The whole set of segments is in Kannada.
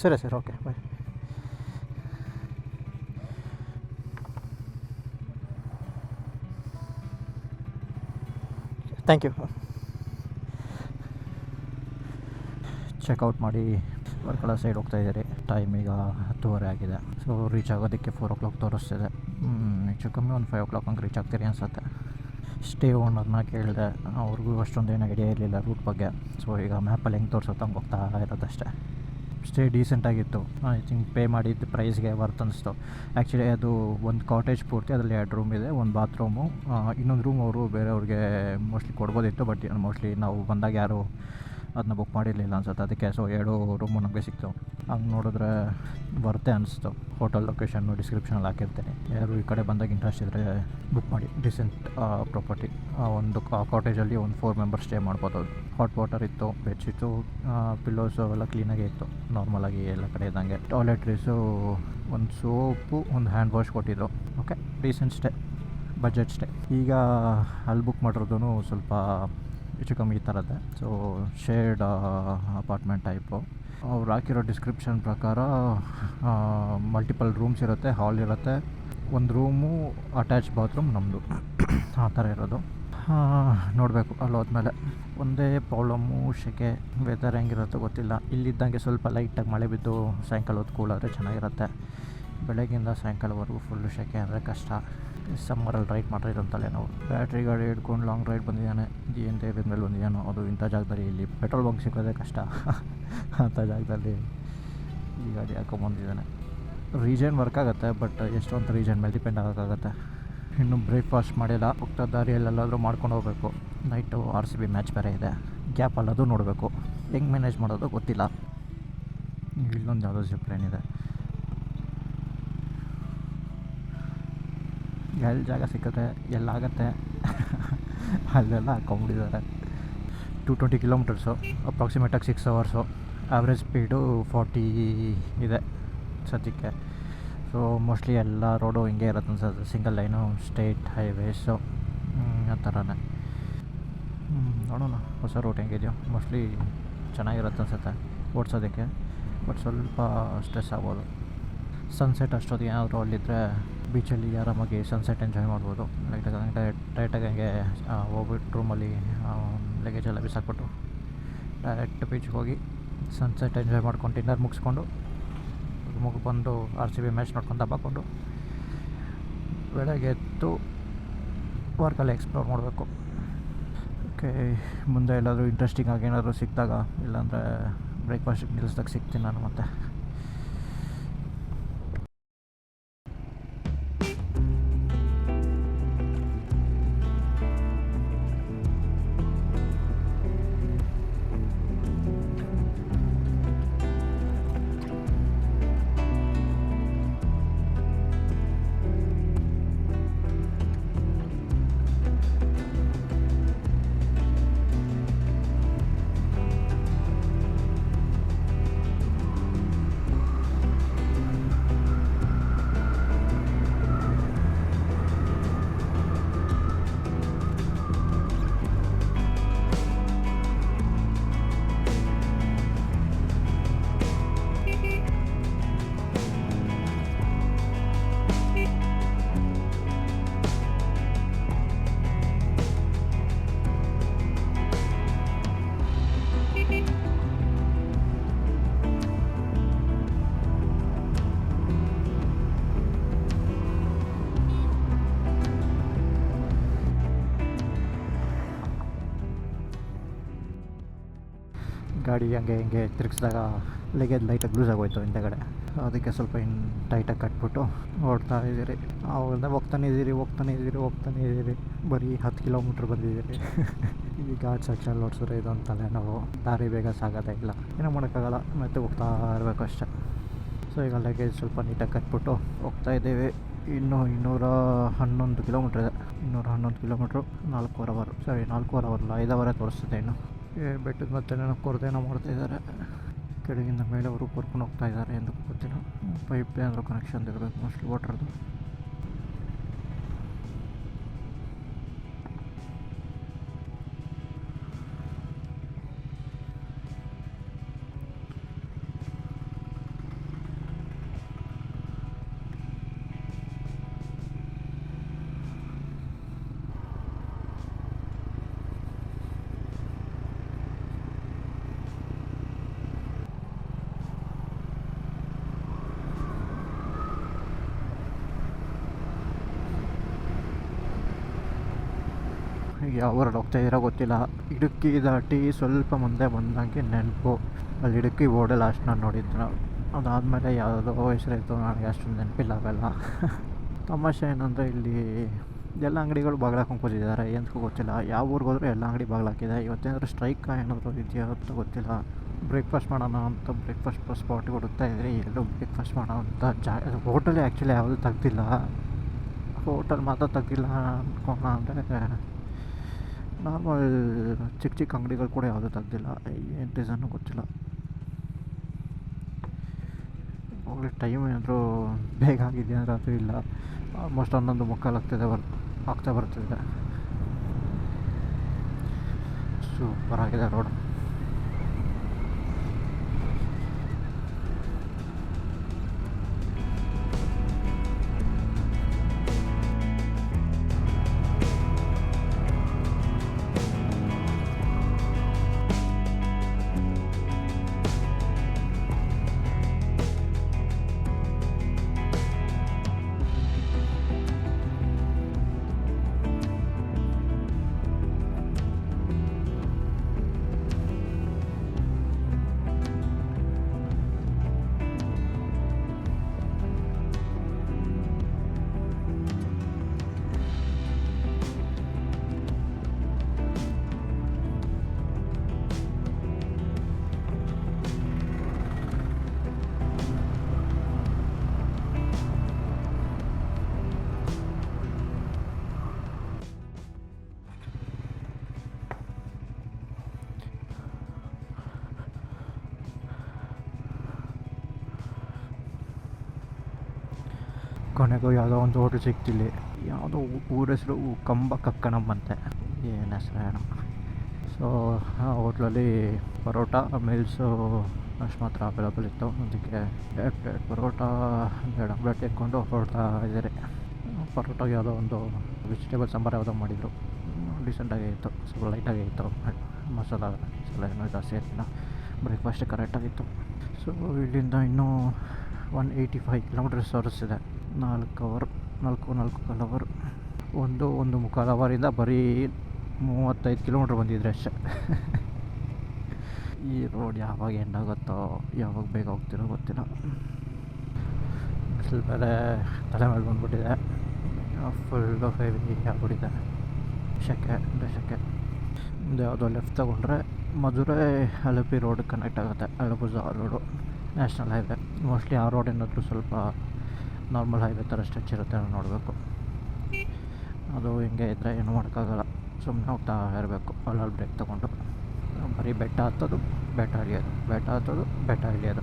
ಸರಿ sir, okay bye thank you checkout ಮಾಡಿ ವರ್ಕಳ ಸೈಡ್ ಹೋಗ್ತಾ ಇದ್ದೀರಿ. ಟೈಮ್ ಈಗ ಹತ್ತುವರೆ ಆಗಿದೆ. ಸೊ ರೀಚ್ ಆಗೋದಕ್ಕೆ ಫೋರ್ ಓ ಕ್ಲಾಕ್ ತೋರಿಸ್ತಿದೆ ಹೆಚ್ಚು ಕಮ್ಮಿ ಒಂದು ಫೈವ್ ಓ ಕ್ಲಾಕ್ ಹಂಗೆ ರೀಚ್ ಆಗ್ತೀರಿ ಅನ್ಸುತ್ತೆ. ಸ್ಟೇ ಓನರ್ನ ಕೇಳಿದೆ ಅವ್ರಿಗೂ ಅಷ್ಟೊಂದು ಏನು ಐಡಿಯಾ ಇರಲಿಲ್ಲ ರೂಟ್ ಬಗ್ಗೆ. ಸೊ ಈಗ ಮ್ಯಾಪಲ್ಲಿ ಹೆಂಗೆ ತೋರಿಸುತ್ತೆ ಹಂಗೆ ಹೋಗ್ತಾ ಇರೋದಷ್ಟೇ. ಸ್ಟೇ ಡೀಸೆಂಟಾಗಿತ್ತು ಐ ಥಿಂಕ್ ಪೇ ಮಾಡಿದ್ದು ಪ್ರೈಸ್ಗೆ ವರ್ತ್ ಅನಿಸ್ತು. ಆ್ಯಕ್ಚುಲಿ ಅದು ಒಂದು ಕಾಟೇಜ್ ಪೂರ್ತಿ ಅದರಲ್ಲಿ ಎರಡು ರೂಮ್ ಇದೆ, ಒಂದು ಬಾತ್ರೂಮು ಇನ್ನೊಂದು ರೂಮ್ ಅವರು ಬೇರೆಯವ್ರಿಗೆ ಮೋಸ್ಟ್ಲಿ ಕೊಡ್ಬೋದಿತ್ತು ಬಟ್ ಮೋಸ್ಟ್ಲಿ ನಾವು ಬಂದಾಗ ಯಾರು ಅದನ್ನ ಬುಕ್ ಮಾಡಿರಲಿಲ್ಲ ಅನ್ಸುತ್ತೆ. ಅದಕ್ಕೆ ಸೊ ಎರಡು ರೂಮು ನಮಗೆ ಸಿಕ್ತು. ಹಂಗೆ ನೋಡಿದ್ರೆ ಬರುತ್ತೆ ಅನಿಸ್ತು. ಹೋಟೆಲ್ ಲೊಕೇಶನ್ನು ಡಿಸ್ಕ್ರಿಪ್ಷನಲ್ಲಿ ಹಾಕಿರ್ತೀನಿ. ಯಾರು ಈ ಕಡೆ ಬಂದಾಗ ಇಂಟ್ರೆಸ್ಟ್ ಇದ್ದರೆ ಬುಕ್ ಮಾಡಿ. ಡಿಸೆಂಟ್ ಪ್ರಾಪರ್ಟಿ ಒಂದು ಕಾಟೇಜಲ್ಲಿ ಒಂದು ಫೋರ್ ಮೆಂಬರ್ಸ್ ಸ್ಟೇ ಮಾಡ್ಬೋದು ಹಾಟ್ ವಾಟರ್ ಇತ್ತು ಬೆಡ್ಶೀಟು ಪಿಲ್ಲೋಸು ಅವೆಲ್ಲ ಕ್ಲೀನಾಗೇ ಇತ್ತು. ನಾರ್ಮಲಾಗಿ ಎಲ್ಲ ಕಡೆ ಇದ್ದಂಗೆ. ಟಾಯ್ಲೆಟ್ರೀಸು ಒಂದು ಸೋಪು ಒಂದು ಹ್ಯಾಂಡ್ ವಾಶ್ ಕೊಟ್ಟಿದ್ದರು okay recent stay budget stay ಈಗ ಅಲ್ಲಿ ಬುಕ್ ಮಾಡಿರೋದು ಸ್ವಲ್ಪ ಹೆಚ್ಚು ಕಮ್ಮಿ ಈ ಥರದ್ದೆ ಸೊ ಶೇರ್ಡ್ ಅಪಾರ್ಟ್ಮೆಂಟ್ ಟೈಪು ಅವ್ರು ಹಾಕಿರೋ ಡಿಸ್ಕ್ರಿಪ್ಷನ್ ಪ್ರಕಾರ ಮಲ್ಟಿಪಲ್ ರೂಮ್ಸ್ ಇರುತ್ತೆ ಹಾಲ್ ಇರುತ್ತೆ. ಒಂದು ರೂಮು ಅಟ್ಯಾಚ್ ಬಾತ್ರೂಮ್ ನಮ್ಮದು ಆ ಥರ ಇರೋದು. ನೋಡಬೇಕು ಅಲ್ಲಿ ಹೋದ್ಮೇಲೆ ಒಂದೇ ಪ್ರಾಬ್ಲಮ್ಮು ಸೆಕೆ ವೆದರ್ ಹೆಂಗಿರುತ್ತೋ ಗೊತ್ತಿಲ್ಲ. ಇಲ್ಲಿದ್ದಂಗೆ ಸ್ವಲ್ಪ ಲೈಟಾಗಿ ಮಳೆ ಬಿದ್ದು ಸಾಯಂಕಾಲ ಹೊತ್ತು ಕೂಳಾದ್ರೆ ಚೆನ್ನಾಗಿರುತ್ತೆ. ಬೆಳಗ್ಗಿಂದ ಸಾಯಂಕಾಲವರೆಗೂ ಫುಲ್ಲು ಸೆಕೆ ಅಂದರೆ ಕಷ್ಟ. ಸಮ್ಮರಲ್ಲಿ ರೈಡ್ ಮಾಡ್ತಾ ಅಂತಲೇ ನಾವು. ಬ್ಯಾಟ್ರಿ ಗಾಡಿ ಹಿಡ್ಕೊಂಡು ಲಾಂಗ್ ರೈಡ್ ಬಂದಿದ್ದಾನೆ. ಏನು ಧೈರ್ಯದ ಮೇಲೆ ಬಂದಿದ್ದಾನೋ, ಅದು ಇಂಥ ಜಾಗದಲ್ಲಿ ಇಲ್ಲಿ ಪೆಟ್ರೋಲ್ ಬಂಕ್ ಸಿಗೋದೇ ಕಷ್ಟ. ಅಂಥ ಜಾಗದಲ್ಲಿ ಈ ಗಾಡಿ ಹಾಕೊಂಬಂದಿದ್ದಾನೆ ರೀಜನ್ ವರ್ಕ್ ಆಗುತ್ತೆ ಬಟ್ ಎಷ್ಟೊಂದು ರೀಜನ್ ಮೇಲೆ ಡಿಪೆಂಡ್ ಆಗೋಕ್ಕಾಗತ್ತೆ. ಇನ್ನು ಬ್ರೇಕ್ಫಾಸ್ಟ್ ಮಾಡಿಲ್ಲ. ಹೋಗ್ತಾ ದಾರಿಯಲ್ಲೆಲ್ಲಾದರೂ ಮಾಡ್ಕೊಂಡು ಹೋಗಬೇಕು. Night R C B match ಬೇರೆ ಇದೆ. ಗ್ಯಾಪ್ ಅದು ನೋಡಬೇಕು. ಹೆಂಗೆ ಮ್ಯಾನೇಜ್ ಮಾಡೋದು ಗೊತ್ತಿಲ್ಲ. ಇಲ್ಲೊಂದು ಯಾವುದೋ ಜಿಪ್ಲೈನ್ ಇದೆ. ಎಲ್ಲಿ ಜಾಗ ಸಿಕ್ಕತ್ತೆ ಎಲ್ಲಾಗತ್ತೆ ಅಲ್ಲೆಲ್ಲ ಹಾಕೊಂಬಿಟ್ಟಿದ್ದಾರೆ two twenty kilometres ಅಪ್ರಾಕ್ಸಿಮೇಟಾಗಿ six hours average speed forty ಇದೆ ಸದ್ಯಕ್ಕೆ. ಸೊ ಮೋಸ್ಟ್ಲಿ ಎಲ್ಲ ರೋಡು ಹಿಂಗೆ ಇರುತ್ತೆ ಅನ್ಸುತ್ತೆ. ಸಿಂಗಲ್ ಲೈನು ಸ್ಟೇಟ್ ಹೈವೇಸು ಆ ಥರನೇ ನೋಡೋಣ. ಹೊಸ ರೂಟ್ ಹೆಂಗಿದೆಯೋ ಮೋಸ್ಟ್ಲಿ ಚೆನ್ನಾಗಿರುತ್ತೆ ಅನ್ಸುತ್ತೆ ಓಡಿಸೋದಕ್ಕೆ. ಬಟ್ ಸ್ವಲ್ಪ ಸ್ಟ್ರೆಸ್ ಆಗ್ಬೋದು. ಸನ್ಸೆಟ್ ಅಷ್ಟೊತ್ತಿಗೆ ಏನಾದರೂ ಅಲ್ಲಿದ್ದರೆ ಬೀಚಲ್ಲಿ ಆರಾಮಾಗಿ ಸನ್ಸೆಟ್ ಎಂಜಾಯ್ ಮಾಡ್ಬೋದು. ಲೈಟಾಗಿ ಹಂಗೆ ಡೈರೆಕ್ಟಾಗಿ ಹಂಗೆ ಹೋಗ್ಬಿಟ್ಟು ರೂಮಲ್ಲಿ ಲಗೇಜ್ ಎಲ್ಲ ಬಿಸಾಕ್ಬಿಟ್ಟು ಡೈರೆಕ್ಟ್ ಬೀಚ್ಗೆ ಹೋಗಿ ಸನ್ಸೆಟ್ ಎಂಜಾಯ್ ಮಾಡ್ಕೊಂಡು ಡಿನ್ನರ್ ಮುಗಿಸ್ಕೊಂಡು ಮುಗಿ ಬಂದು ಆರ್ ಸಿ ಬಿ ಮ್ಯಾಚ್ ನೋಡ್ಕೊಂಡು ಹಬ್ಬಕೊಂಡು ಬೆಳಗ್ಗೆ ಎದ್ದು ವರ್ಕಲ್ಲಿ ಎಕ್ಸ್ಪ್ಲೋರ್ ಮಾಡಬೇಕು. ಓಕೆ ಮುಂದೆ ಎಲ್ಲಾದರೂ ಇಂಟ್ರೆಸ್ಟಿಂಗ್ ಆಗಿ ಏನಾದರೂ ಸಿಕ್ಕಿದಾಗ, ಇಲ್ಲಾಂದರೆ ಬ್ರೇಕ್ಫಾಸ್ಟ್ ನಿಲ್ಲಿಸ್ದಾಗ ಸಿಗ್ತೀನಿ ನಾನು ಮತ್ತೆ. ಗಾಡಿ ಹಂಗೆ ಹಿಂಗೆ ತಿರುಗಿಸಿದಾಗ ಲಗೇಜ್ ಲೈಟಾಗಿ ಲೂಸ್ ಆಗೋಯ್ತು ಹಿಂದೆಗಡೆ. ಅದಕ್ಕೆ ಸ್ವಲ್ಪ ಇನ್ನು ಟೈಟಾಗಿ ಕಟ್ಬಿಟ್ಟು ಓಡ್ತಾ ಇದ್ದೀರಿ. ಅವಾಗ ಹೋಗ್ತಾನೆ ಇದ್ದೀರಿ ಹೋಗ್ತಾನೆ ಇದ್ದೀರಿ ಹೋಗ್ತಾನೆ ಇದ್ದೀರಿ. ಬರೀ ಹತ್ತು ಕಿಲೋಮೀಟ್ರ್ ಬಂದಿದ್ದೀರಿ. ಈ ಘಾಟ್ ಸೆಕ್ಷನ್ ಓಡಿಸಿದ್ರೆ ಇದೊಂದು ತಲೆನೋವು. ದಾರಿ ಬೇಗ ಸಾಗೋದೇ ಇಲ್ಲ. ಏನೂ ಮಾಡೋಕ್ಕಾಗಲ್ಲ. ಮತ್ತೆ ಹೋಗ್ತಾ ಇರಬೇಕು ಅಷ್ಟೇ. ಸೊ ಈಗ ಲಗೇಜ್ ಸ್ವಲ್ಪ ನೀಟಾಗಿ ಕಟ್ಬಿಟ್ಟು ಹೋಗ್ತಾ ಇದ್ದೀವಿ. ಇನ್ನು ಇನ್ನೂರ ಹನ್ನೊಂದು ಕಿಲೋಮೀಟ್ರ್ ಇದೆ. ಇನ್ನೂರ ಹನ್ನೊಂದು ಕಿಲೋಮೀಟ್ರು ನಾಲ್ಕೂವರೆ ಅವರ್ ಸರಿ ನಾಲ್ಕೂವರೆ ಅವರ್ ಅಲ್ಲ ಐದು ಅವರೇ ತೋರಿಸ್ತದೆ ಇನ್ನು. ಬೆಟ್ಟದ ಮಾಡ್ತಾಯಿದ್ದಾರೆ ಮಾಡ್ತಾ ಇದ್ದಾರೆ. ಕೆಳಗಿಂದ ಮೇಲೆ ಅವರು ಕರ್ಕೊಂಡು ಹೋಗ್ತಾ ಇದ್ದಾರೆ ಎಂದು ಗೊತ್ತಿಲ್ಲ. ಪೈಪ್ ಏನಾದರೂ ಕನೆಕ್ಷನ್ ಇರಬೇಕು ಮೋಸ್ಟ್ಲಿ ವಾಟ್ರದ್ದು ಯಾವ ಹೋಗ್ತಾ ಇದ್ದೀರಾ ಗೊತ್ತಿಲ್ಲ. ಇಡುಕ್ಕಿ ದಾಟಿ ಸ್ವಲ್ಪ ಮುಂದೆ ಬಂದಂಗೆ ನೆನಪು. ಅಲ್ಲಿ ಇಡುಕ್ಕಿ ಓಡೆ ಲಾಸ್ಟ್ ನಾನು ನೋಡಿದ್ದು ನಾವು ಅದಾದಮೇಲೆ ಯಾವುದೋ ಹೆಸರಾಯಿತು ನನಗೆ ಅಷ್ಟೊಂದು ನೆನಪಿಲ್ಲ ಅವೆಲ್ಲ ತಮಾಷೆ ಏನಂದರೆ ಇಲ್ಲಿ ಎಲ್ಲ ಅಂಗಡಿಗಳು ಬಾಗ್ಲಾಕೊಂಡು ಕೂತಿದ್ದಾರೆ. ಏನಕ್ಕೂ ಗೊತ್ತಿಲ್ಲ. ಯಾವ ಊರಿಗೆ ಹೋದರೂ ಎಲ್ಲ ಅಂಗಡಿ ಬಾಗ್ಲಾಕಿದೆ. ಇವತ್ತೇನಾದ್ರು ಸ್ಟ್ರೈಕ್ ಏನಾದರೂ ಇದೆಯಾ ಅಂತ ಗೊತ್ತಿಲ್ಲ. ಬ್ರೇಕ್ಫಾಸ್ಟ್ ಮಾಡೋಣ ಅಂತ ಬ್ರೇಕ್ಫಾಸ್ಟ್ ಸ್ಪಾಟ್ಗೆ ಹುಡುಕ್ತಾ ಇದ್ದರೆ ಎಲ್ಲೂ ಬ್ರೇಕ್ಫಾಸ್ಟ್ ಮಾಡೋಣ ಅಂತ ಜಾ ಹೋಟೆಲ್ ಆ್ಯಕ್ಚುಲಿ ಯಾವುದೂ ತೆಗ್ದಿಲ್ಲ. ಹೋಟೆಲ್ ಮಾತ್ರ ತೆಗ್ದಿಲ್ಲ ಅಂದ್ಕೊಂಡ ಅಂದರೆ ನಾರ್ಮಲ್ ಚಿಕ್ಕ ಚಿಕ್ಕ ಅಂಗಡಿಗಳು ಕೂಡ ಯಾವುದೂ ತೆಗ್ದಿಲ್ಲ. ಏನು ರೀಸನ್ನು ಗೊತ್ತಿಲ್ಲ. ಹೋಗ್ಲಿ ಟೈಮ್ ಏನಾದರೂ ಬೇಗ ಆಗಿದೆಯಾ? ಅಂದರೆ ಅದು ಇಲ್ಲ. ಆಲ್ಮೋಸ್ಟ್ ಹನ್ನೊಂದು ಮುಕ್ಕಾಲು ಆಗ್ತಿದೆ ಬರ್, ಆಗ್ತಾ ಬರ್ತಿದೆ. ಸೂಪರ್ ಆಗಿದೆ ರೋಡ್ ಕೊನೆಗೂ ಯಾವುದೋ ಒಂದು ಹೋಟೆಲ್ ಸಿಕ್ತಿಲ್ಲ ಯಾವುದೋ ಊರ ಹೆಸರು ಕಂಬ ಕಕ್ಕಣಮ್ಮಂತೆ ಏನು ಹೆಸರು ಸೊ ಆ ಹೋಟ್ಲಲ್ಲಿ ಪರೋಟ ಮೀಲ್ಸು ಅಷ್ಟು ಮಾತ್ರ ಅವೈಲಬಲ್ ಇತ್ತು. ಅದಕ್ಕೆ ಎರಡು ಪ್ಲೇಟ್ ಪರೋಟ ಎರಡು ಆಮ್ಲೆಟ್ ಇಟ್ಕೊಂಡು ಹೊರಡ್ತಾ ಇದ್ದಾರೆ. ಪರೋಟ ಯಾವುದೋ ಒಂದು ವೆಜಿಟೇಬಲ್ ಸಾಂಬಾರು ಯಾವುದೋ ಮಾಡಿದರು. ಡಿಸೆಂಟಾಗೇ ಇತ್ತು. ಸ್ವಲ್ಪ ಲೈಟಾಗೇ ಇತ್ತು. ಮಸಾಲ ಮಸಾಲ ಏನೂ ಜಾಸ್ತಿ ಇರಲಿಲ್ಲ. ಬ್ರೇಕ್ಫಾಸ್ಟ್ ಕರೆಕ್ಟಾಗಿತ್ತು ಸೊ ಇಲ್ಲಿಂದ ಇನ್ನೂ ಒನ್ ಏಯ್ಟಿ ಫೈವ್ ಕಿಲೋಮೀಟರ್ಸ್ ತೋರಿಸ್ತಿದೆ. ನಾಲ್ಕು ಅವರ್, ನಾಲ್ಕು ನಾಲ್ಕು ಕಾಲು ಅವರ್. ಒಂದು ಒಂದು ಮುಕ್ಕಾಲು ಅವರಿಂದ ಬರೀ ಮೂವತ್ತೈದು ಕಿಲೋಮೀಟ್ರ್ ಬಂದಿದ್ರೆ ಅಷ್ಟೆ. ಈ ರೋಡ್ ಯಾವಾಗ ಎಂಡ್ ಆಗುತ್ತೋ, ಯಾವಾಗ ಬೇಗ ಹೋಗ್ತಿರೋ ಗೊತ್ತಿಲ್ಲ. ಬಿಸಿಲು ಮೇಲೆ ತಲೆ ಮೇಲೆ ಬಂದುಬಿಟ್ಟಿದೆ. ಫುಲ್ಲು ಹೆವಿ ಆಗಿಬಿಟ್ಟಿದೆ ಶೆಕೆ ಅಂದರೆ ಶೆಕೆ ಮುಂದೆ ಯಾವುದೋ ಲೆಫ್ಟ್ ತೊಗೊಂಡ್ರೆ ಮಧುರೈ ಅಲಪಿ ರೋಡ್ ಕನೆಕ್ಟ್ ಆಗುತ್ತೆ. Alappuzha road national highway mostly ಆ ರೋಡ್ ಏನಾದರೂ ಸ್ವಲ್ಪ ನಾರ್ಮಲ್ ಹೈವೇ ಥರ ಸ್ಟ್ರೆಚ್ ಇರುತ್ತೆ ನೋಡಬೇಕು. ಅದು ಹಿಂಗೆ ಇದ್ದರೆ ಏನು ಮಾಡೋಕ್ಕಾಗಲ್ಲ. ಸುಮ್ಮನೆ ಹೋಗ್ತಾ ಇರಬೇಕು. ಅಲ್ಲಲ್ಲಿ ಬ್ರೇಕ್ ತೊಗೊಂಡು. ಬರೀ ಬೆಟ್ಟ ಹತ್ತೋದು, ಬೆಟ್ಟ ಇಳಿಯೋದು ಬೆಟ್ಟ ಹತ್ತೋದು, ಬೆಟ್ಟ ಇಳಿಯೋದು.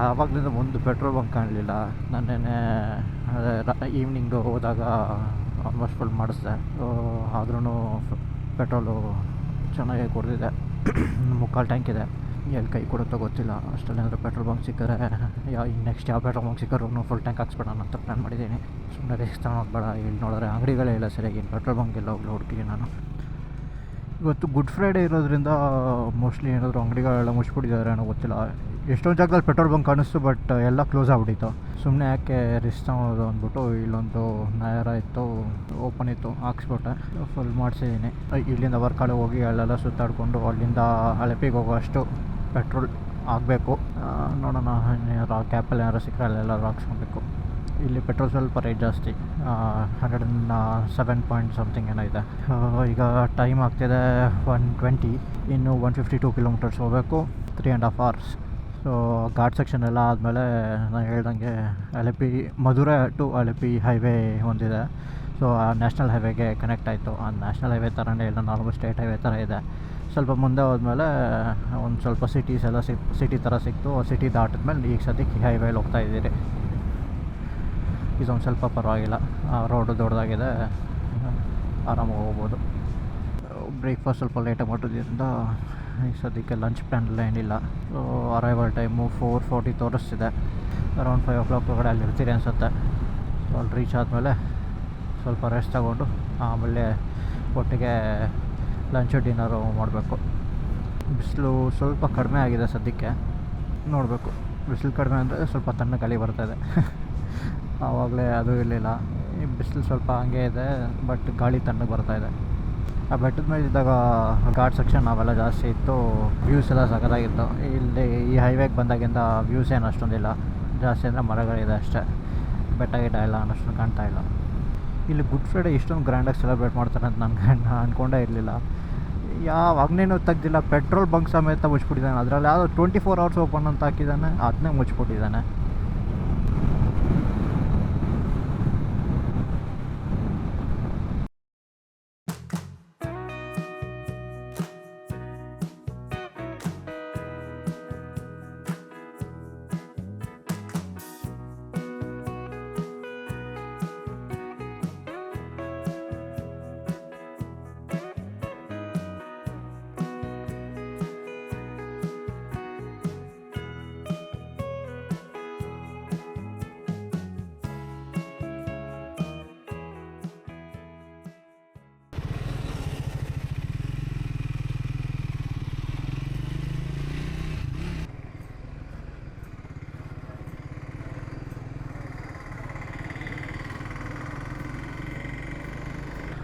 ಆವಾಗಲಿಂದ ಒಂದು ಪೆಟ್ರೋಲ್ ಬಂಕ್ ಕಾಣಲಿಲ್ಲ. ನನ್ನೇನೆ ಈವ್ನಿಂಗು ಹೋದಾಗ ಆಲ್ಮೋಸ್ಟ್ ಫುಲ್ ಮಾಡಿಸ್ದೆ. ಆದ್ರೂ ಪೆಟ್ರೋಲು ಚೆನ್ನಾಗಿ ಕುಡ್ದಿದೆ. ಮುಕ್ಕಾಲು ಟ್ಯಾಂಕ್ ಇದೆ. ಎಲ್ಲಿ ಕೈ ಕೊಡುತ್ತೋ ಗೊತ್ತಿಲ್ಲ. ಅಷ್ಟಲ್ಲೇನಾದ್ರೂ ಪೆಟ್ರೋಲ್ ಬಂಕ್ ಸಿಕ್ಕರೆ ಯಾವ ಇನ್ನು ನೆಕ್ಸ್ಟ್ ಯಾವ ಪೆಟ್ರೋಲ್ ಬಂಕ್ ಸಿಕ್ಕರೂ ಫುಲ್ ಟ್ಯಾಂಕ್ ಹಾಕ್ಸ್ಬಿಡೋಣ ಅಂತ ಪ್ಲ್ಯಾನ್ ಮಾಡಿದ್ದೀನಿ. ಸುಮ್ಮನೆ ರಿಸ್ಕ್ ತಗೊಳೋದು ಬೇಡ. ಇಲ್ಲಿ ನೋಡಿದ್ರೆ ಅಂಗಡಿಗಳೇ ಇಲ್ಲ ಸರಿಯಾಗಿ. ಪೆಟ್ರೋಲ್ ಬಂಕ್ ಎಲ್ಲ ಹೋಗ್ಲಿ ಹುಡುಕಿಗೆ ನಾನು. ಇವತ್ತು ಗುಡ್ ಫ್ರೈಡೇ ಇರೋದ್ರಿಂದ ಮೋಸ್ಟ್ಲಿ ಏನಾದರೂ ಅಂಗಡಿಗಳೆಲ್ಲ ಮುಚ್ಚಿಬಿಟ್ಟಿದ್ದಾರೆ ಏನೋ ಗೊತ್ತಿಲ್ಲ. ಎಷ್ಟೊಂದು ಜಾಗದಲ್ಲಿ ಪೆಟ್ರೋಲ್ ಬಂಕ್ ಕಾಣಿಸ್ತು ಬಟ್ ಎಲ್ಲ ಕ್ಲೋಸ್ ಆಗ್ಬಿಟ್ಟಿತ್ತು. ಸುಮ್ಮನೆ ಯಾಕೆ ರಿಸ್ಕ್ ತಗೊಳ್ಳೋದು ಅಂದ್ಬಿಟ್ಟು ಇಲ್ಲೊಂದು ನಯರ ಇತ್ತು ಓಪನ್ ಇತ್ತು, ಹಾಕ್ಸ್ಬಿಟ್ಟೆ. ಫುಲ್ ಮಾಡಿಸಿದ್ದೀನಿ. ಇಲ್ಲಿಂದ ವರ್ಕಾಳೆ ಹೋಗಿ ಅಲ್ಲೆಲ್ಲ ಸುತ್ತಾಡಿಕೊಂಡು ಅಲ್ಲಿಂದ ಅಲೆಪಿಗೆ ಹೋಗೋಷ್ಟು ಪೆಟ್ರೋಲ್ ಆಗಬೇಕು. ನೋಡೋಣ ರಾಕ್ ಕ್ಯಾಪಲ್ಲಿ ಏನಾರು ಸಿಕ್ಕರೆ ರಾಕ್ಸ್ ಹಾಕ್ಸ್ಕೊಬೇಕು ಇಲ್ಲಿ ಪೆಟ್ರೋಲ್ ಸ್ವಲ್ಪ ರೇಟ್ ಜಾಸ್ತಿ. ಹಂಡ್ರೆಡ್ ಸೆವೆನ್ ಪಾಯಿಂಟ್ ಸಮಥಿಂಗ್ ಏನೋ ಇದೆ. ಈಗ ಟೈಮ್ ಆಗ್ತಿದೆ ಒನ್ ಟ್ವೆಂಟಿ ಇನ್ನು ಒನ್ ಫಿಫ್ಟಿ ಟು ಕಿಲೋಮೀಟರ್ಸ್ ಹೋಗಬೇಕು three and half hours so ghat section ಎಲ್ಲ ಆದಮೇಲೆ ನಾನು ಹೇಳ್ದಂಗೆ ಅಲೆಪಿ, ಮಧುರೈ ಟು ಅಲೆಪಿ ಹೈವೇ ಹೊಂದಿದೆ ಸೊ ಆ ನ್ಯಾಷನಲ್ ಹೈವೇಗೆ ಕನೆಕ್ಟ್ ಆಯಿತು. ಆ ನ್ಯಾಷನಲ್ ಹೈವೇ ಥರನೇ ಇಲ್ಲ ನಾರ್ಮಲ್ ಸ್ಟೇಟ್ ಹೈವೇ ಥರ ಇದೆ. ಸ್ವಲ್ಪ ಮುಂದೆ ಹೋದ್ಮೇಲೆ, ಒಂದು ಸ್ವಲ್ಪ ಸಿಟೀಸ್ ಎಲ್ಲ ಸಿಕ್ ಸಿಟಿ ಥರ ಸಿಕ್ತು. ಸಿಟಿ ದಾಟಿದ್ಮೇಲೆ ಈಗ ಸದ್ಯಕ್ಕೆ ಹೈವೇಲಿ ಹೋಗ್ತಾ ಇದ್ದೀರಿ. ಇದೊಂದು ಸ್ವಲ್ಪ ಪರವಾಗಿಲ್ಲ. ರೋಡು ದೊಡ್ಡದಾಗಿದೆ ಆರಾಮಾಗಿ ಹೋಗ್ಬೋದು. ಬ್ರೇಕ್ಫಾಸ್ಟ್ ಸ್ವಲ್ಪ ಲೇಟಾಗಿ ಮಾಡೋದ್ರಿಂದ ಈಗ ಸದ್ಯಕ್ಕೆ ಲಂಚ್ ಪ್ಲ್ಯಾನ್ ಏನಿಲ್ಲ. So arrival time four forty ತೋರಿಸ್ತಿದೆ. Around five o'clock ಒಳಗಡೆ ಅಲ್ಲಿ ಇರ್ತೀರಿ ಅನಿಸುತ್ತೆ. ಸೊ ಅಲ್ಲಿ ರೀಚ್ ಆದಮೇಲೆ ಸ್ವಲ್ಪ ರೆಸ್ಟ್ ತಗೊಂಡು, ಆಮೇಲೆ ಒಟ್ಟಿಗೆ ಲಂಚು ಡಿನ್ನರು ಮಾಡಬೇಕು. ಬಿಸಿಲು ಸ್ವಲ್ಪ ಕಡಿಮೆ ಆಗಿದೆ ಸದ್ಯಕ್ಕೆ. ನೋಡಬೇಕು. ಬಿಸಿಲು ಕಡಿಮೆ ಅಂದರೆ ಸ್ವಲ್ಪ ತಣ್ಣ ಗಾಳಿ ಬರ್ತಾಯಿದೆ ಆವಾಗಲೇ ಅದು ಇರಲಿಲ್ಲ. ಬಿಸಿಲು ಸ್ವಲ್ಪ ಹಂಗೆ ಇದೆ ಬಟ್ ಗಾಳಿ ತಣ್ಣಗೆ ಬರ್ತಾ ಇದೆ. ಆ ಬೆಟ್ಟದ ಮೇಲೆ ಇದ್ದಾಗ ಘಾಟ್ ಸೆಕ್ಷನ್ ಅವೆಲ್ಲ ಜಾಸ್ತಿ ಇತ್ತು. ವ್ಯೂಸ್ ಎಲ್ಲ ಸಖತ್ತಾಗಿತ್ತು. ಇಲ್ಲಿ ಈ ಹೈವೇಗೆ ಬಂದಾಗಿಂದ ವ್ಯೂಸ್ ಏನು ಅಷ್ಟೊಂದಿಲ್ಲ. ಜಾಸ್ತಿ ಅಂದರೆ ಮರಗಳಿದೆ ಅಷ್ಟೇ. ಬೆಟ್ಟ ಗಿಟ್ಟ ಇಲ್ಲ ಅನ್ನೋಷ್ಟು ಕಾಣ್ತಾ ಇಲ್ಲ. ಇಲ್ಲಿ ಗುಡ್ ಫ್ರೈಡೆ ಇಷ್ಟೊಂದು ಗ್ರ್ಯಾಂಡಾಗಿ ಸೆಲೆಬ್ರೇಟ್ ಮಾಡ್ತಾರೆ ಅಂತ ನಾನು ಅಂದ್ಕೊಂಡೇ ಇರಲಿಲ್ಲ. ಯಾವ ಅಗ್ನೇನೂ ತೆಗ್ದಿಲ್ಲ ಪೆಟ್ರೋಲ್ ಬಂಕ್ ಸಮೇತ ಮುಚ್ಚಿಬಿಟ್ಟಿದ್ದಾನೆ. ಅದರಲ್ಲಿ ಯಾವುದೋ ಟ್ವೆಂಟಿ ಫೋರ್ ಅವರ್ಸ್ ಓಪನ್ ಅಂತ ಹಾಕಿದ್ದಾನೆ ಅದನ್ನೇ ಮುಚ್ಚಿಬಿಟ್ಟಿದ್ದಾನೆ.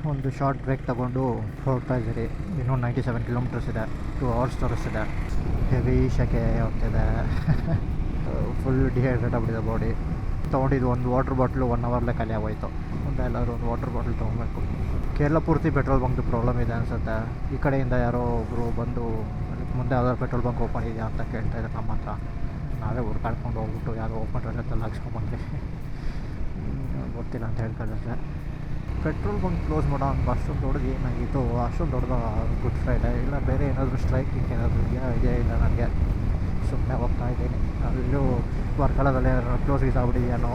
ಒಂದು ಶಾರ್ಟ್ ಬ್ರೇಕ್ ತಗೊಂಡು ಹೋಗ್ತಾ ಇದ್ದೀರಿ. ಇನ್ನೂ ನೈಂಟಿ ಸೆವೆನ್ ಕಿಲೋಮೀಟರ್ಸ್ ಇದೆ. ಟೂ ಅವರ್ಸ್ ತೋರಿಸ್ತಿದೆ. ಹೆವಿ ಶೆಕೆ ಹೋಗ್ತಿದೆ. ಫುಲ್ ಡಿಹೈಡ್ರೇಟ್ ಆಗ್ಬಿಟ್ಟಿದೆ ಬಾಡಿ ತೊಗೊಂಡಿದ್ದು ಒಂದು ವಾಟರ್ ಬಾಟ್ಲು ಒನ್ ಅವರ್ಲೆ ಖಾಲಿ ಆಗೋಯ್ತು. ಒಂದು ಎಲ್ಲರೂ ಒಂದು ವಾಟರ್ ಬಾಟ್ಲ್ ತೊಗೊಬೇಕು. ಕೇರಳ ಪೂರ್ತಿ ಪೆಟ್ರೋಲ್ ಬಂಕ್ದು ಪ್ರಾಬ್ಲಮ್ ಇದೆ ಅನಿಸುತ್ತೆ. ಈ ಕಡೆಯಿಂದ ಯಾರೋ ಒಬ್ಬರು ಬಂದು ಮುಂದೆ ಯಾವ್ದಾದ್ರು ಪೆಟ್ರೋಲ್ ಬಂಕ್ ಓಪನ್ ಇದೆಯಾ ಅಂತ ಕೇಳ್ತಾ ಇದ್ದಾರೆ ನಮ್ಮ ಹತ್ರ. ನಾವೇ ಹುಡ್ಕಾಡ್ಕೊಂಡು ಹೋಗ್ಬಿಟ್ಟು ಯಾರೋ ಓಪನ್ ಇರೋದೆಲ್ಲ ಹಾಕ್ಸ್ಕೊಂಬಂದ್ವಿ ಹ್ಮ್, ಗೊತ್ತಿಲ್ಲ ಅಂತ ಹೇಳ್ತಾರೆ ಪೆಟ್ರೋಲ್ ಬಂಕ್ ಕ್ಲೋಸ್ ಮಾಡೋ ಅಂತ ಅಷ್ಟೊಂದು ದೊಡ್ಡದು ಏನಾಗಿತ್ತು? ಅಷ್ಟೊಂದು ದೊಡ್ಡದು ಗುಡ್ ಫ್ರೈಡೇ ಇಲ್ಲ, ಬೇರೆ ಏನಾದರೂ ಸ್ಟ್ರೈಕ್ ಏನಾದರೂ ಇದೆಯಾ ಇದೆಯಾ, ಇಲ್ಲ ನನಗೆ? ಸುಮ್ಮನೆ ಹೋಗ್ತಾ ಇದ್ದೀನಿ. ಅಲ್ಲೂ ವರ್ಕಳದಲ್ಲಿ ಕ್ಲೋಸ್ ಗೀಸ್ ಆಗ್ಬಿಟ್ಟಿದೆಯೇನೋ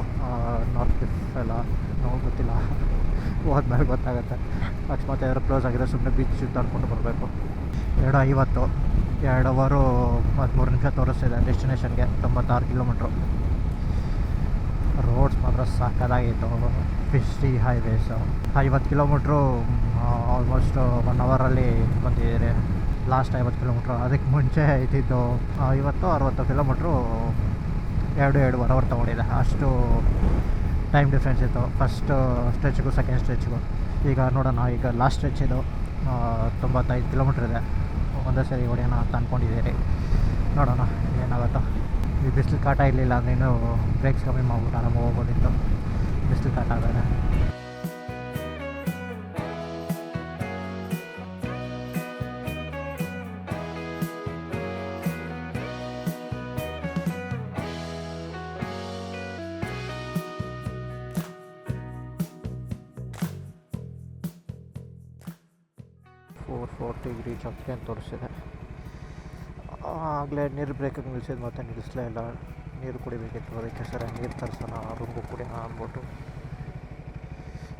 ನಾರ್ತ್ ಎಲ್ಲ? ನೋವು ಗೊತ್ತಿಲ್ಲ. ಹೋದ್ಮೇಲೆ ಗೊತ್ತಾಗುತ್ತೆ. ಅಕಸ್ಮಾತ್ ಯಾರು ಕ್ಲೋಸ್ ಆಗಿದೆ ಸುಮ್ಮನೆ ಬೀಚ್ ಸುತ್ತಾಡ್ಕೊಂಡು ಬರಬೇಕು. ಎರಡು ಐವತ್ತು. ಎರಡು ಅವರು ಹದಿಮೂರು ನಿಮಿಷ ತೋರಿಸ್ತಿದೆ ಡೆಸ್ಟಿನೇಷನ್ಗೆ ತೊಂಬತ್ತಾರು ಕಿಲೋಮೀಟ್ರು ರೋಡ್ಸ್ ಮಾತ್ರ ಸಾಕಾಗಿತ್ತು ಫಿಸ್ಟಿ ಹೈವೇಸು ಐವತ್ತು ಕಿಲೋಮೀಟ್ರು ಆಲ್ಮೋಸ್ಟ್ ಒನ್ ಅವರಲ್ಲಿ ಬಂದಿದ್ದೀರಿ. ಲಾಸ್ಟ್ ಐವತ್ತು ಕಿಲೋಮೀಟ್ರು ಅದಕ್ಕೆ ಮುಂಚೆ ಇದ್ದಿದ್ದು ಐವತ್ತು ಅರವತ್ತು ಕಿಲೋಮೀಟ್ರು ಎರಡು ಎರಡೂವರೆ ಅವರ್ ತೊಗೊಂಡಿದೆ ಅಷ್ಟು ಟೈಮ್ ಡಿಫ್ರೆನ್ಸ್ ಇತ್ತು. ಫಸ್ಟ್ ಸ್ಟ್ರೆಚ್ಗೂ ಸೆಕೆಂಡ್ ಸ್ಟ್ರೆಚ್ಗೂ ಈಗ ನೋಡೋಣ, ಈಗ ಲಾಸ್ಟ್ ಸ್ಟ್ರೆಚ್ ಇದು ತೊಂಬತ್ತೈದು ಕಿಲೋಮೀಟ್ರ್ ಇದೆ. ಒಂದೇ ಸರಿ ಹೊಡೆಯೋಣ ಅಂತ ಅಂದ್ಕೊಂಡಿದ್ದೀರಿ ನೋಡೋಣ, ಏನಾಗುತ್ತೋ. ಈ ಬಿಸಿಲು ಕಾಟ ಇರಲಿಲ್ಲ ಇನ್ನೂ ಬ್ರೇಕ್ಸ್ ಕಮ್ಮಿ ಮಾಡ್ಬಿಟ್ಟು ಆರಾಮ ಹೋಗ್ಬೋದಿತ್ತು. ಬಿಸಿಲು ಬೇರೆ ಫೋರ್ ಫೋರ್ಟಿಗೆ ರೀಚ್ ಆಗ್ತೀನಿ ಅಂತ ತೋರಿಸಿದೆ. ಆಗಲೇ ನೀರು ಬ್ರೇಕಿಗೆ ನಿಲ್ಸಿದ್ದು ಮತ್ತೆ ನಿಲ್ಲಿಸಲೇ ಇಲ್ಲ. ನೀರು ಕುಡಿಬೇಕಿತ್ತು. ಅದಕ್ಕೆ ಸರಿ ನೀರು ತರಿಸೋಣ ರೂಮ್ಗೂ ಕುಡಿಯೋಣ ಅಂದ್ಬಿಟ್ಟು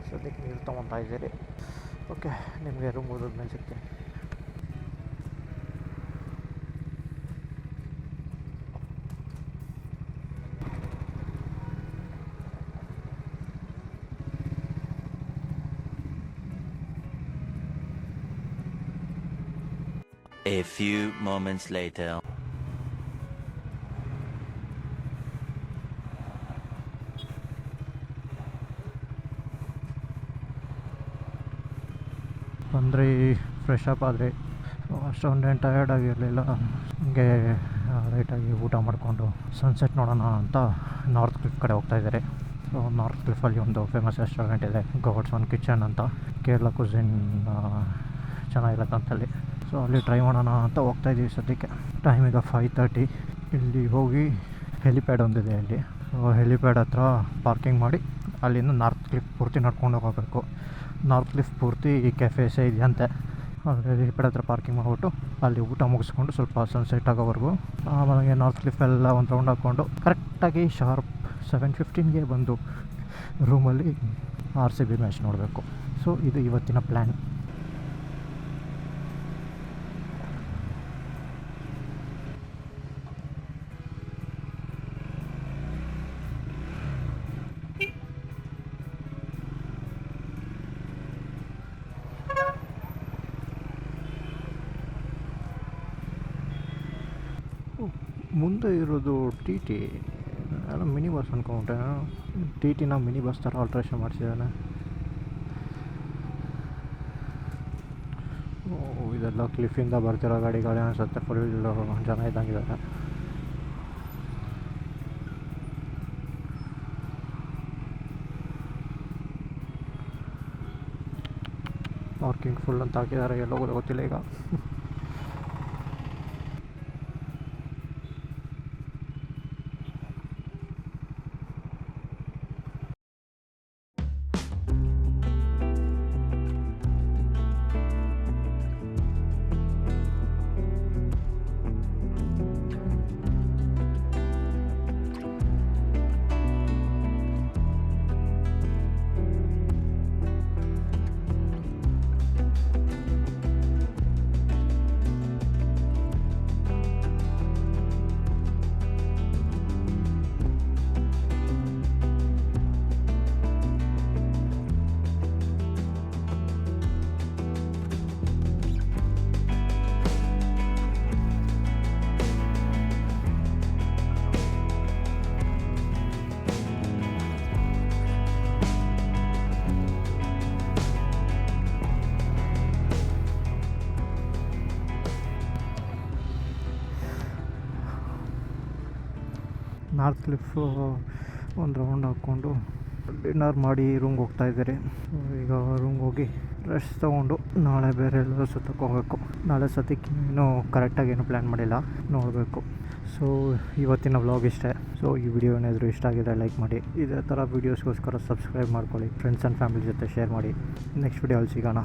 ಸದ್ಯಕ್ಕೆ ನೀರು ತೊಗೊತಾ ಇದ್ದೀರಿ ಓಕೆ, ನಿಮಗೆ ರೂಮ್ ಹೋದ್ಮೇಲೆ ಸಿಗ್ತೀನಿ. A few moments later. ಬಂದ್ರಿ ಫ್ರೆಶ್ ಅಪ್ ಆದರೆ ಅಷ್ಟೊಂದೇನು ಟಯರ್ಡ್ ಆಗಿರಲಿಲ್ಲ. ಹಂಗೆ ಲೈಟಾಗಿ ಊಟ ಮಾಡಿಕೊಂಡು ಸನ್ಸೆಟ್ ನೋಡೋಣ ಅಂತ ನಾರ್ತ್ ಕ್ಲಿಫ್ ಕಡೆ ಹೋಗ್ತಾ ಇದ್ದಾರೆ. ಸೊ ನಾರ್ತ್ ಕ್ಲಿಫಲ್ಲಿ ಒಂದು ಫೇಮಸ್ ರೆಸ್ಟೋರೆಂಟ್ ಇದೆ ಗಾಡ್ಸ್ ಒನ್ ಕಿಚನ್ ಅಂತ. ಕೇರಳ ಕುಸಿನ್ ಅಂತಲ್ಲಿ. ಸೊ ಅಲ್ಲಿ ಟ್ರೈ ಮಾಡೋಣ ಅಂತ ಹೋಗ್ತಾ ಇದ್ದೀವಿ ಸದ್ಯಕ್ಕೆ. ಟೈಮ್ ಈಗ ಫೈವ್ ತರ್ಟಿ ಇಲ್ಲಿ ಹೋಗಿ ಹೆಲಿಪ್ಯಾಡ್ ಒಂದಿದೆ ಅಲ್ಲಿ. ಸೊ ಹೆಲಿಪ್ಯಾಡ್ ಹತ್ರ ಪಾರ್ಕಿಂಗ್ ಮಾಡಿ ಅಲ್ಲಿಂದ ನಾರ್ತ್ ಕ್ಲಿಫ್ ಪೂರ್ತಿ ನಡ್ಕೊಂಡು ಹೋಗಬೇಕು. ನಾರ್ತ್ ಕ್ಲಿಫ್ ಪೂರ್ತಿ ಈ ಕೆಫೆಸೇ ಇದೆಯಂತೆ. ಹೆಲಿಪ್ಯಾಡ್ ಹತ್ರ ಪಾರ್ಕಿಂಗ್ ಮಾಡಿಬಿಟ್ಟು ಅಲ್ಲಿ ಊಟ ಮುಗಿಸ್ಕೊಂಡು ಸ್ವಲ್ಪ ಸನ್ಸೆಟ್ ಆಗೋವರೆಗೂ ಆಮೇಲೆ ನಾರ್ತ್ ಕ್ಲಿಫ್ ಎಲ್ಲ ಒಂದು ರೌಂಡ್ ಹಾಕ್ಕೊಂಡು ಕರೆಕ್ಟಾಗಿ ಶಾರ್ಪ್ ಸೆವೆನ್ ಫಿಫ್ಟೀನ್ಗೆ ಬಂದು ರೂಮಲ್ಲಿ ಆರ್ ಸಿ ಬಿ ಮ್ಯಾಚ್ ನೋಡಬೇಕು. ಸೊ ಇದು ಇವತ್ತಿನ ಪ್ಲ್ಯಾನ್ ಮುಂದೆ ಇರೋದು ಟಿ ಟಿ ನಾನು ಮಿನಿ ಬಸ್ ಅಂದ್ಕೊಂಡೆ ಟಿ ಟಿನ ಮಿನಿ ಬಸ್ ಥರ ಆಲ್ಟ್ರೇಷನ್ ಮಾಡಿಸಿದ್ದಾನೆ ಇದೆಲ್ಲ ಕ್ಲಿಫಿಂದ ಬರ್ತಿರೋ ಗಾಡಿಗಳೇ ಅನ್ಸುತ್ತೆ. ಫುಲ್ ಜನ ಇದ್ದಂಗಿದ್ದಾರೆ. ಪಾರ್ಕಿಂಗ್ ಫುಲ್ ಅಂತ ಹಾಕಿದ್ದಾರೆ. ಎಲ್ಲೋ ಗೊತ್ತಿಲ್ಲ ಈಗ. ನಾರ್ತ್ ಕ್ಲಿಫ್ ಒಂದು ರೌಂಡ್ ಹಾಕ್ಕೊಂಡು ಡಿನ್ನರ್ ಮಾಡಿ ರೂಮ್ಗೆ ಹೋಗ್ತಾ ಇದ್ದೀರಿ. ಈಗ ರೂಮ್ಗೆ ಹೋಗಿ ರೆಸ್ಟ್ ತೊಗೊಂಡು ನಾಳೆ ಬೇರೆ ಎಲ್ಲರೂ ಸುತ್ತಕ್ಕೆ ಹೋಗಬೇಕು. ನಾಳೆ ಸದ್ಯಕ್ಕೆ ಇನ್ನೂ ಕರೆಕ್ಟಾಗಿ ಏನು ಪ್ಲ್ಯಾನ್ ಮಾಡಿಲ್ಲ. ನೋಡಬೇಕು. ಸೊ ಇವತ್ತಿನ ವ್ಲಾಗ್ ಇಷ್ಟೇ. ಸೊ ಈ ವಿಡಿಯೋ ಏನಾದರೂ ಇಷ್ಟ ಆಗಿದೆ ಲೈಕ್ ಮಾಡಿ. ಇದೇ ಥರ ವೀಡಿಯೋಸ್ಗೋಸ್ಕರ ಸಬ್ಸ್ಕ್ರೈಬ್ ಮಾಡ್ಕೊಳ್ಳಿ. ಫ್ರೆಂಡ್ಸ್ ಆ್ಯಂಡ್ ಫ್ಯಾಮಿಲಿ ಜೊತೆ ಶೇರ್ ಮಾಡಿ. ನೆಕ್ಸ್ಟ್ ವಿಡಿಯೋ ಅಲ್ಲಿ ಸಿಗೋಣ.